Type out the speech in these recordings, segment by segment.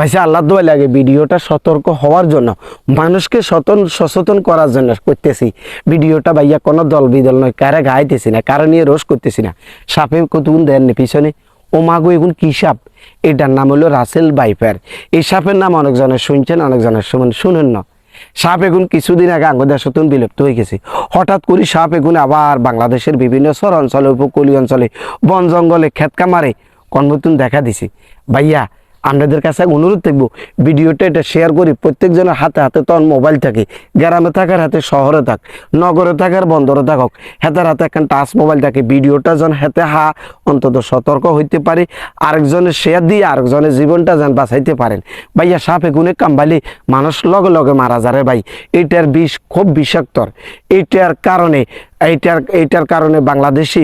ভাইসা আল্লাহ দোয়া লাগে ভিডিওটা সতর্ক হওয়ার জন্য, মানুষকে সতন, সচেতন করার জন্য করতেছি। ভিডিওটা ভাইয়া কোনো দল বিদল নয়, কারে গাইতেছি না, কারও নিয়ে রোষ করতেছি না। সাপে কতগুণ দেন না পিছনে? ও মাগো এগুন কি সাপ? এটার নাম হলো রাসেল বাইফার। এই সাপের নাম অনেকজনের শুনছেন, অনেকজনের শুনেন শুনেন না। সাপ এগুন কিছুদিন আগে আঙ্গদেশতন বিলুপ্ত হয়ে গেছে। হঠাৎ করে সাপ এগুন আবার বাংলাদেশের বিভিন্ন শহর অঞ্চলে, উপকূলীয় অঞ্চলে, বন জঙ্গলে ক্ষেত কামারে কর্মতুন দেখা দিছে। ভাইয়া আপনাদের কাছে অনুরোধ থাকব, ভিডিওটা এটা শেয়ার করি প্রত্যেকজনের হাতে হাতে তখন মোবাইল থাকে। গ্রামে থাকার হাতে শহরে থাক, নগরে থাকার বন্দরে থাকক হাতের হাতে এখন টাচ মোবাইল থাকে। ভিডিওটা যেন হাতে হা, অন্তত সতর্ক হইতে পারে, আরেকজনের শেয়ার দিয়ে আরেকজনের জীবনটা যেন বাঁচাইতে পারেন। ভাইয়া, সাপে গুনে কামবালি মানুষ লগে লগে মারা যারে ভাই। এইটার বিষ খুব বিষাক্তর। এইটার কারণে এইটার এইটার কারণে বাংলাদেশি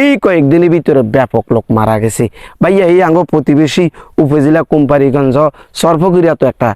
এই কয়েকদিনের ভিতরে ব্যাপক লোক মারা গেছে। ভাইয়া, এই আঙ্গ প্রতিবেশী উপজেলা কোম্পানিগঞ্জ সর্বগিরিয়া তো একটা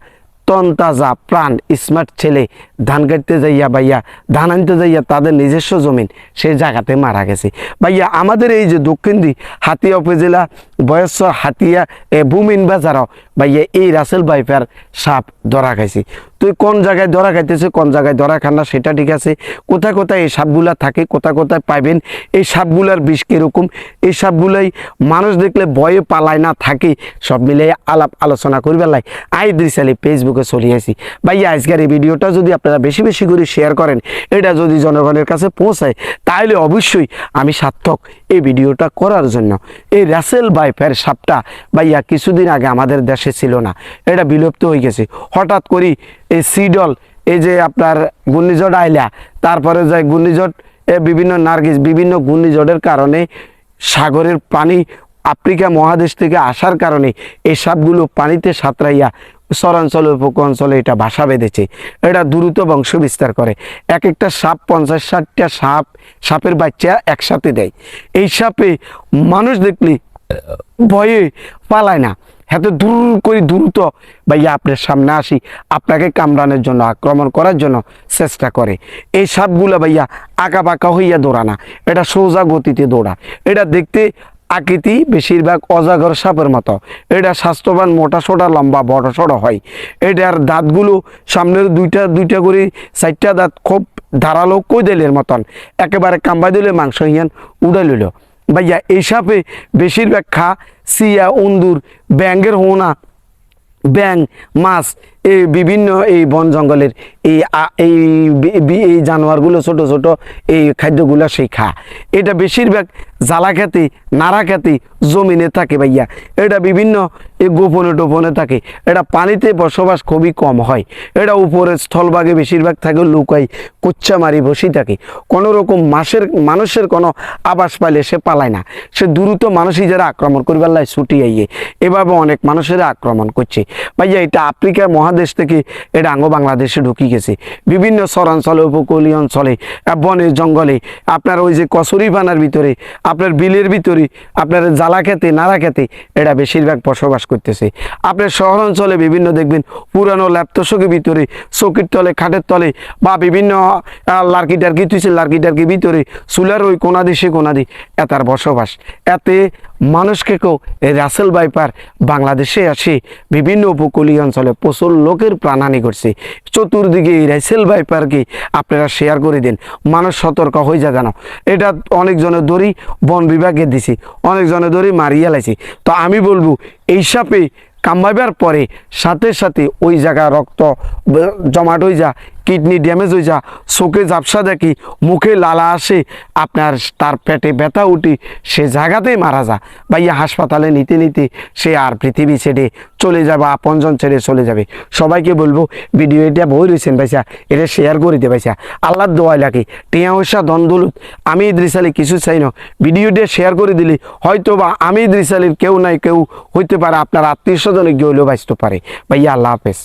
তন্তাজা প্রাণ স্মার্ট ছেলে ধান কাটতে যাইয়া ভাইয়া, ধান আনতে যাইয়া তাদের নিজস্ব জমিন সেই জায়গাতে মারা গেছে। ভাইয়া, আমাদের এই যে দক্ষিণ দি হাতিয়া উপজেলা বয়স্ক হাতিয়া এ বুমিন বাজারও ভাইয়া এই রাসেল বাইফার সাপ ধরা খাইছে। তুই কোন জায়গায় ধরা খাইতেছে, কোন জায়গায় ধরা খান না, সেটা ঠিক আছে। কোথায় কোথায় এই সাপগুলা থাকে, কোথায় কোথায় পাইবেন, এই সাপগুলার বিষ কীরকম? এই সাপগুলাই মানুষ দেখলে ভয়ে পালায় না, থাকে। সব মিলে আলাপ আলোচনা করবে লাই। আই দৃশ্যালি ফেসবুকে চলিয়েছি ভাইয়া, আজকের এই ভিডিওটা যদি আপনারা বেশি বেশি করে শেয়ার করেন, এটা যদি জনগণের কাছে পৌঁছায় তাহলে অবশ্যই আমি সার্থক। এই ভিডিওটা করার জন্য। এই রাসেল বাইফের সাপটা ভাইয়া কিছুদিন আগে আমাদের দেশে ছিল না। এটা বিলুপ্ত হয়ে গেছে। হঠাৎ করি এই সিডল, এই যে আপনার ঘূর্ণিঝড় আইলা, তারপরে যায় ঘূর্ণিঝড়, এ বিভিন্ন নার্গিস, বিভিন্ন ঘূর্ণিঝড়ের কারণে সাগরের পানি আফ্রিকা মহাদেশ থেকে আসার কারণে এই সাপগুলো পানিতে সাঁতরাইয়া শহরাঞ্চলে উপকূঞ্চলে এটা বাসা বেঁধেছে। এটা দ্রুত বংশ বিস্তার করে। এক একটা সাপ, পঞ্চাশ ষাটটা সাপ, সাপের বাচ্চা একসাথে দেয়। এই সাপে মানুষ দেখলে ভয়ে পালায় না। এত দূর করে দ্রুত, ভাইয়া আপনার সামনে আসি। আপনাকে কামড়ানোর জন্য, আক্রমণ করার জন্য চেষ্টা করে। এই সাপগুলো ভাইয়া আঁকা বাঁকা হইয়া দৌড়ানা। এটা সোজা গতিতে দৌড়া। এটা দেখতে আকৃতি বেশিরভাগ অজাগর সাপের মতো। এটা স্বাস্থ্যবান মোটা, সোটা, লম্বা, বড়, সড়ো হয়। এটার দাঁতগুলো সামনের দুইটা দুইটা করে চারটা দাঁত খুব ধারালো কৈদেলের মতন। একেবারে কাম্বা দিলে মাংস হিয়ান উড়ে লইল। ভাইয়া, এই সাপে বেশিরভাগ খা, সিয়া, উন্দুর ব্যাঙ্গের হোনা ব্যাং মাছ বিভিন্ন এই বন জঙ্গলের এই এই এই জানোয়ারগুলো ছোট ছোট এই খাদ্যগুলো সেই খা। এটা বেশিরভাগ জ্বালা খেতে, নাড়া খেতে জমিনে থাকে ভাইয়া। এটা বিভিন্ন এই গোপনে টোপনে থাকে। এটা পানিতে বসবাস খুবই কম হয়। এটা উপরে স্থলভাগে বেশিরভাগ থাকে লুকাই কুচ্চা মারি বসেই থাকে। কোনো রকম মাসের, মানুষের কোনো আবাস পাইলে সে পালায় না। সে দ্রুত মানুষই যারা আক্রমণ করবার লাই ছুটি আইয়ে। এভাবে অনেক মানুষেরা আক্রমণ করছে। ভাইয়া, এটা আফ্রিকা মহাদেশ থেকে এটা আঙ্গ বাংলাদেশে ঢুকি গেছে। বিভিন্ন শহরাঞ্চলে উপকূলীয় অঞ্চলে বনে, জঙ্গলে, আপনার ওই যে কচুরিপানার ভিতরে, আপনার বিলের ভিতরে, আপনার জ্বালা খেতে, নাড়া খেতে এটা বেশিরভাগ বসবাস করতেছে। আপনার শহর অঞ্চলে বিভিন্ন দেখবেন পুরানো ল্যাপটসকের ভিতরে, চকির তলে, খাটের তলে, বা বিভিন্ন লার্কি টার্কি, তুইছে লার্কি টার্কি ভিতরে, চুলার ওই কোনা দি সে কোনা দি এতার বসবাস। এতে মানুষকে কেউ এই রাসেল বাইপার বাংলাদেশে আসে বিভিন্ন উপকূলীয় অঞ্চলে প্রচুর লোকের প্রাণহানি করছে। চতুর্দিকে এই রাসেল বাইপারকে আপনারা শেয়ার করে দিন। মানুষ সতর্ক হয়ে যা জানো এটা অনেকজনের দড়ি বন বিভাগে দিছি, অনেকজনের দড়ি মারিয়া লাইছি। তো আমি বলব, এই সাপে কামবাইবার পরে সাথে সাথে ওই জায়গা রক্ত জমাট হয়ে যা কিডনি ড্যামেজ হয়ে যা, চোখে ঝাপসা দেখি, মুখে লালা আসে, আপনার তার পেটে ব্যথা উঠি, সে জায়গাতেই মারা যা বা ইয়ে হাসপাতালে নিতে নিতে সে আর পৃথিবী ছেড়ে চলে যাবে, আপনজন ছেড়ে চলে যাবে। সবাইকে বলব ভিডিও এটা বই রয়েছেন ভাইসা এটা শেয়ার করে দে ভাইসা আল্লাহর দোয়াই লাগে, টিয়া পয়সা দন্দুলত আমি ইদ্রিস কিছু চাই না। ভিডিওটা শেয়ার করে দিলে হয়তো বা আমি ইদ্রিস কেউ নাই, কেউ হইতে পারে, আপনার আত্মীয় স্বজনে গিয়ে হলেও বাঁচতে পারে। ভাইয়া আল্লাহ হাফেজ।